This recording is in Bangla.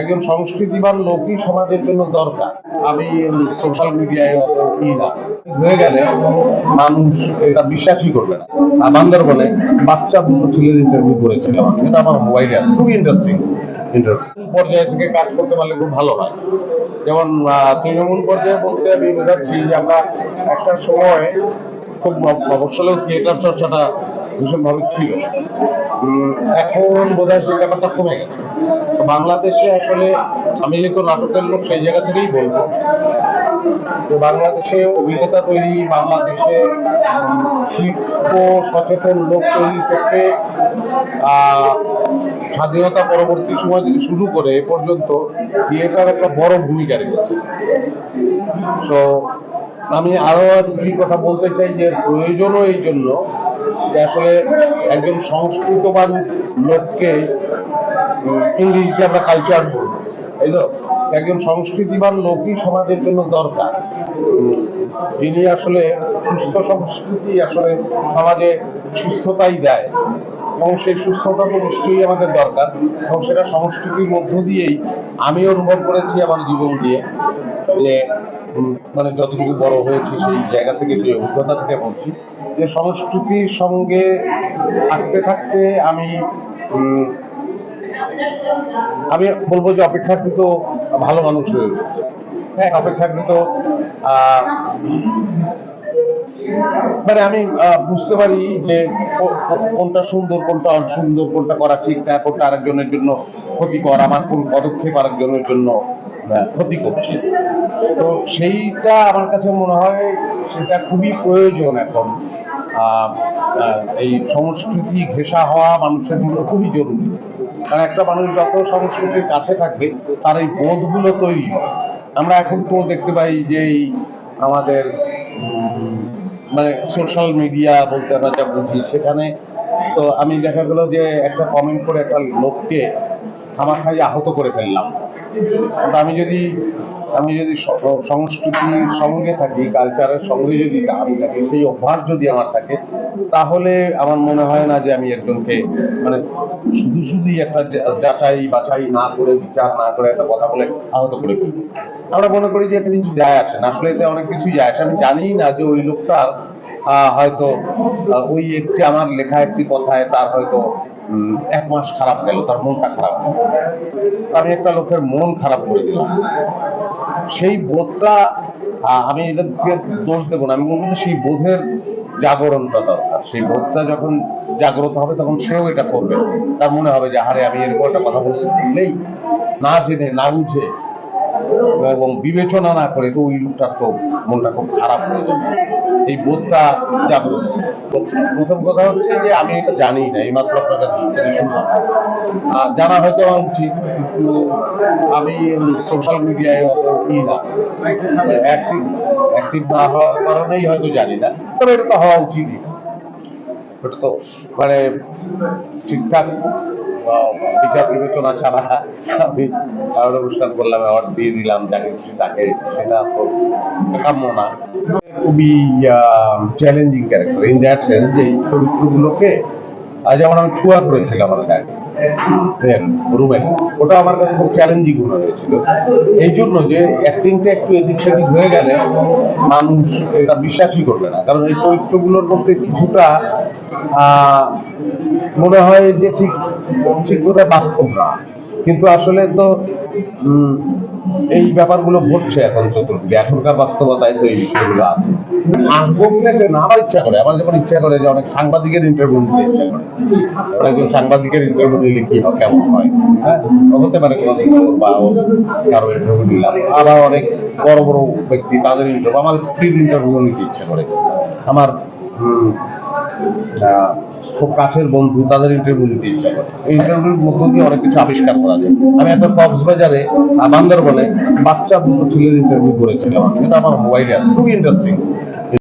একজন সংস্কৃতিবান লোকই সমাজের জন্য দরকার। আমি সোশ্যাল মিডিয়ায় হয়ে গেলে মানুষ এটা বিশ্বাসই করবে না। আর বান্দরবনে বাচ্চা দুটো ছেলের ইন্টারভিউ করেছিলাম এটা আমার মোবাইলে আছে। খুবই ইন্টারেস্টিং ইন্টারভিউ পর্যায়ে থেকে কাজ করতে পারলে খুব ভালো হয়। যেমন তৃণমূল পর্যায়ে বলতে আমি বোঝাচ্ছি যে আমরা একটা সময় খুব মফস্বলেও থিয়েটার চর্চাটা ভীষণভাবে ছিল। এখন বোধ হয় সেই ব্যাপারটা কমে গেছে। বাংলাদেশে আসলে আমি যেহেতু নাটকের লোক, সেই জায়গা থেকেই বলব। তো বাংলাদেশে অভিনেতা তৈরি, বাংলাদেশে শিল্প সচেতন লোক তৈরি করতে স্বাধীনতা পরবর্তী সময় থেকে শুরু করে এ পর্যন্ত থিয়েটার একটা বড় ভূমিকা রেখেছে। তো আমি আরও একটি কথা বলতে চাই যে প্রয়োজনও এই জন্য যে আসলে একজন সংস্কৃতবান লোককে ইংরেজিতে আমরা কালচার বলব এই তো একজন সংস্কৃতিবান লোকই সমাজের জন্য দরকার। যিনি আসলে সুস্থ সংস্কৃতি আসলে সমাজে সুস্থতাই দেয়, এবং সেই সুস্থতা তো নিশ্চয়ই আমাদের দরকার, এবং সেটা সংস্কৃতির মধ্য দিয়েই আমি অনুভব করেছি আমার জীবন দিয়ে, যে মানে যতটুকু বড় হয়েছি সেই জায়গা থেকে, সেই অভিজ্ঞতা থেকে বলছি। যে সংস্কৃতির সঙ্গে থাকতে থাকতে আমি আমি বলব যে অপেক্ষাকৃত ভালো মানুষ হয়ে হ্যাঁ অপেক্ষাকৃত মানে আমি বুঝতে পারি যে কোনটা সুন্দর, কোনটা অসুন্দর, কোনটা করা ঠিক না, কোনটা আরেকজনের জন্য ক্ষতিকর, আমার কোন পদক্ষেপ আরেকজনের জন্য ক্ষতি করছে তো সেইটা আমার কাছে মনে হয়, সেটা খুবই প্রয়োজন এখন। এই সংস্কৃতি ঘেঁষা হওয়া মানুষের জন্য খুবই জরুরি। কারণ একটা মানুষ যত সংস্কৃতির কাছে থাকবে তার এই বোধগুলো তৈরি হয়। আমরা এখন তো দেখতে পাই যে এই আমাদের মানে সোশ্যাল মিডিয়া বলতে আমরা যা বুঝি, সেখানে তো আমি দেখা গেল যে একটা কমেন্ট করে একটা লোককে খামাখাই আহত করে ফেললাম। আমি যদি আমি যদি স- সংস্কৃতির সঙ্গে থাকি কালচারের সঙ্গে যদি আমি থাকি, সেই অভ্যাস যদি আমার থাকে, তাহলে আমার মনে হয় না যে আমি একজনকে মানে শুধু শুধুই একটা যাচাই বাছাই না করে, বিচার না করে একটা কথা বলে আহত করে ফেলব আমরা মনে করি যে এটা কিছু যায় আসে না। আসলে এতে অনেক কিছু যায় আসে। আমি জানি না যে ওই লোকটার হয়তো ওই একটি আমার লেখা একটি কথায় তার হয়তো এক মাস খারাপ গেল, তার মনটা খারাপ গেল। আমি একটা লোকের মন খারাপ করে দিলাম। সেই বোধটা আমি এদেরকে দোষ দেবো না, আমি বলব সেই বোধের জাগরণটা দরকার। সেই বোধটা যখন জাগ্রত হবে, তখন সেও এটা করবে। তার মনে হবে যে হারে আমি এরকম একটা কথা বলছি, নেই। না জেনে, না বুঝে এবং বিবেচনা না করে তো ওই লোকটার তো মনটা খুব খারাপ হয়ে যাবে এই বোধটা জাগ্রত প্রথম কথা হচ্ছে যে আমি এটা জানি না, এইমাত্র আপনার কাছে শুনলাম। আর জানা হয়তো আমার উচিত, কিন্তু আমি সোশ্যাল মিডিয়ায় অত ই না। অ্যাক্টিভ অ্যাক্টিভ না হওয়ার কারণেই হয়তো জানি না, তবে এটা তো হওয়া উচিতই। ওটা তো মানে ঠিকঠাক বিচার বিবেচনা ছাড়া আমি কারোর অনুষ্ঠান করলাম অ্যাওয়ার্ড দিয়ে দিলাম যাকে তাকে, সেটা তো কাম্য না। খুবই challenging character in that sense যে এই চরিত্রগুলোকে যেমন আমি ছুয়া করেছিলাম আমার গায়ে ওটা আমার কাছে খুব চ্যালেঞ্জিং মনে হয়েছিল। এই জন্য যে অ্যাক্টিংটা একটু এদিক সেদিক হয়ে গেলে মানুষ এটা বিশ্বাসই করবে না। কারণ এই চরিত্রগুলোর মধ্যে কিছুটা মনে হয় যে ঠিক ঠিক বোধহয় বাস্তব না। কিন্তু আসলে তো এই ব্যাপারগুলো ঘটছে এখন চতুর্দিকে। এখনকার বাস্তবতায় তো এই বিষয়গুলো আছে। আসব সে না আমার ইচ্ছা করে। আমার যখন ইচ্ছা করে যে অনেক সাংবাদিকের ইন্টারভিউ নিতে ইচ্ছা করে। একজন সাংবাদিকের ইন্টারভিউ নিলে কি হয়, কেমন হয়? হ্যাঁ? হতে পারে কোনো বা কারও ইন্টারভিউ নিলাম। আবার অনেক বড় বড় ব্যক্তি তাদের ইন্টারভিউ আমার স্ত্রীর ইন্টারভিউ নিতে ইচ্ছা করে। আমার খুব কাছের বন্ধু, তাদের ইন্টারভিউ নিতে ইচ্ছা করে। ইন্টারভিউর মধ্য দিয়ে অনেক কিছু আবিষ্কার করা যায়। আমি একবার কক্সবাজারে বান্দরবনে বাচ্চা ছেলের ইন্টারভিউ করেছিলাম। এটা আমার মোবাইলে আছে। খুবই ইন্টারেস্টিং